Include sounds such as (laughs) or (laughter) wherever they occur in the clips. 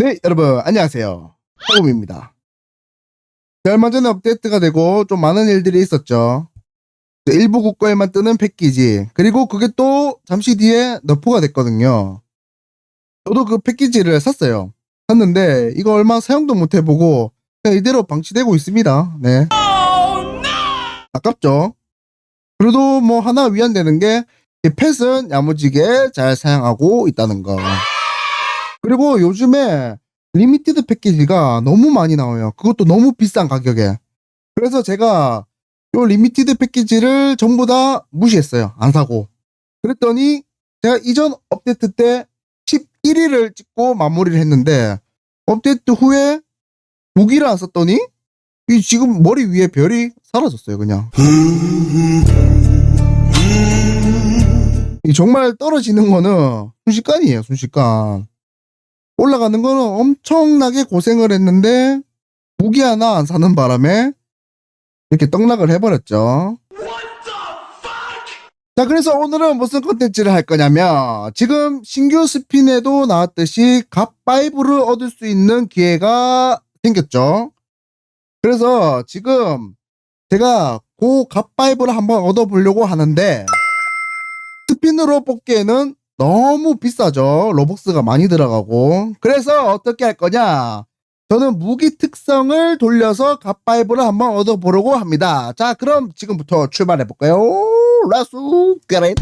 네, 여러분 안녕하세요. 하곰입니다. 자, 얼마 전에 업데이트가 되고 좀 많은 일들이 있었죠. 네, 일부 국가에만 뜨는 패키지 그리고 그게 또 잠시 뒤에 너프가 됐거든요. 저도 그 패키지를 샀어요. 샀는데 이거 얼마 사용도 못 해보고 그냥 이대로 방치되고 있습니다. 네. 아깝죠? 그래도 뭐 하나 위안되는 게이 펫은 야무지게 잘 사용하고 있다는 거. 그리고 요즘에 리미티드 패키지가 너무 많이 나와요. 그것도 너무 비싼 가격에. 그래서 제가 요 리미티드 패키지를 전부 다 무시했어요. 안 사고. 그랬더니 제가 이전 업데이트 때 11위를 찍고 마무리를 했는데 업데이트 후에 무기를 안 썼더니 이 지금 머리 위에 별이 사라졌어요. 그냥. 이 정말 떨어지는 거는 순식간이에요. 순식간. 올라가는 거는 엄청나게 고생을 했는데 무기 하나 안 사는 바람에 이렇게 떡락을 해버렸죠. 자, 그래서 오늘은 무슨 컨텐츠를 할 거냐면 지금 신규 스핀에도 나왔듯이 갑5를 얻을 수 있는 기회가 생겼죠. 그래서 지금 제가 그 갑5를 한번 얻어보려고 하는데 스핀으로 뽑기에는 너무 비싸죠. 로벅스가 많이 들어가고. 그래서 어떻게 할 거냐? 저는 무기 특성을 돌려서 갑바이브를 한번 얻어보려고 합니다. 자, 그럼 지금부터 출발해 볼까요? 라수 그렛.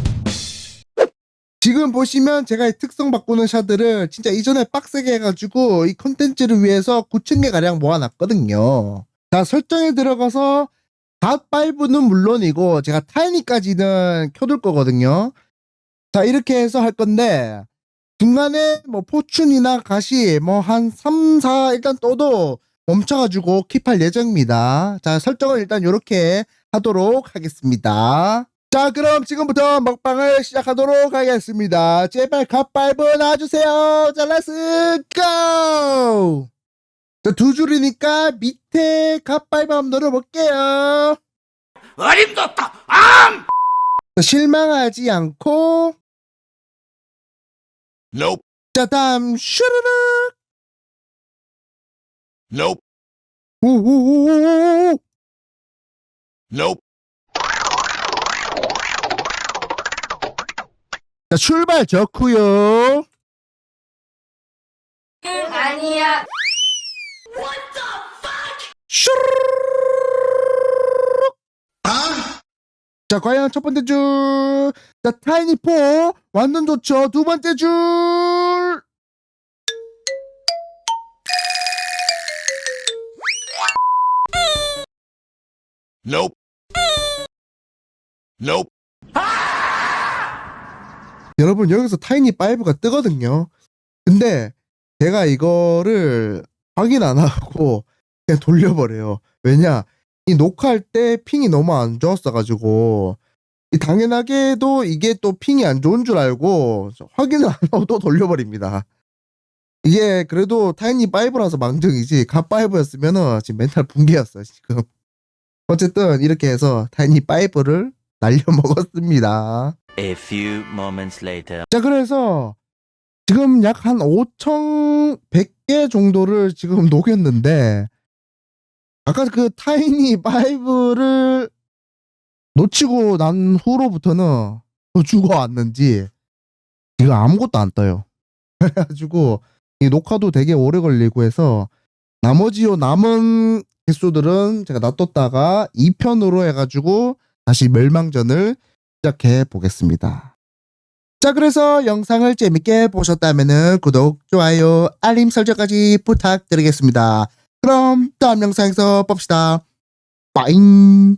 지금 보시면 제가 이 특성 바꾸는 샤드를 진짜 이전에 빡세게 해가지고 이 컨텐츠를 위해서 9,000개 가량 모아놨거든요. 자, 설정에 들어가서 갓5는 물론이고 제가 타이니까지는 켜둘 거거든요. 자, 이렇게 해서 할 건데 중간에 뭐 포춘이나 가시 뭐 한 3, 4 일단 떠도 멈춰가지고 킵할 예정입니다. 자, 설정을 일단 이렇게 하도록 하겠습니다. 자, 그럼 지금부터 먹방을 시작하도록 하겠습니다. 제발 갓발브 놔주세요. 자, 렛츠 고! 자, 두 줄이니까 밑에 갓발브 한번 눌러볼게요. 어림도 없다 암 자, 실망하지 않고 Nope. 자 다음 슈르르. Nope. 오오오오오 Nope. 자 출발 좋구요. 아니야. 슈르르 자 과연 첫 번째 줄 자 타이니포. 완전 좋죠. 두 번째 줄. Nope. Nope. 여러분 여기서 타이니 5가 뜨거든요. 근데 제가 이거를 확인 안 하고 그냥 돌려버려요. 왜냐 이 녹화할 때 핑이 너무 안 좋았어가지고 이 당연하게도 이게 또 핑이 안 좋은 줄 알고 확인을 안 하고 또 돌려버립니다. 이게 그래도 타이니 5라서 망정이지 갓 5였으면은 지금 멘탈 붕괴였어 지금. 어쨌든 이렇게 해서 타이니 5를 날려 먹었습니다. A few moments later. 자, 그래서 지금 약 한 5,100개 정도를 지금 녹였는데, 아까 그 타이니 5를 놓치고 난 후로부터는 또 죽어왔는지, 지금 아무것도 안 떠요. (laughs) 그래가지고, 이 녹화도 되게 오래 걸리고 해서, 나머지요 남은 개수들은 제가 놔뒀다가 2편으로 해가지고, 다시 멸망전을 시작해 보겠습니다. 자, 그래서 영상을 재밌게 보셨다면 구독, 좋아요, 알림 설정까지 부탁드리겠습니다. 그럼 다음 영상에서 봅시다. 빠잉!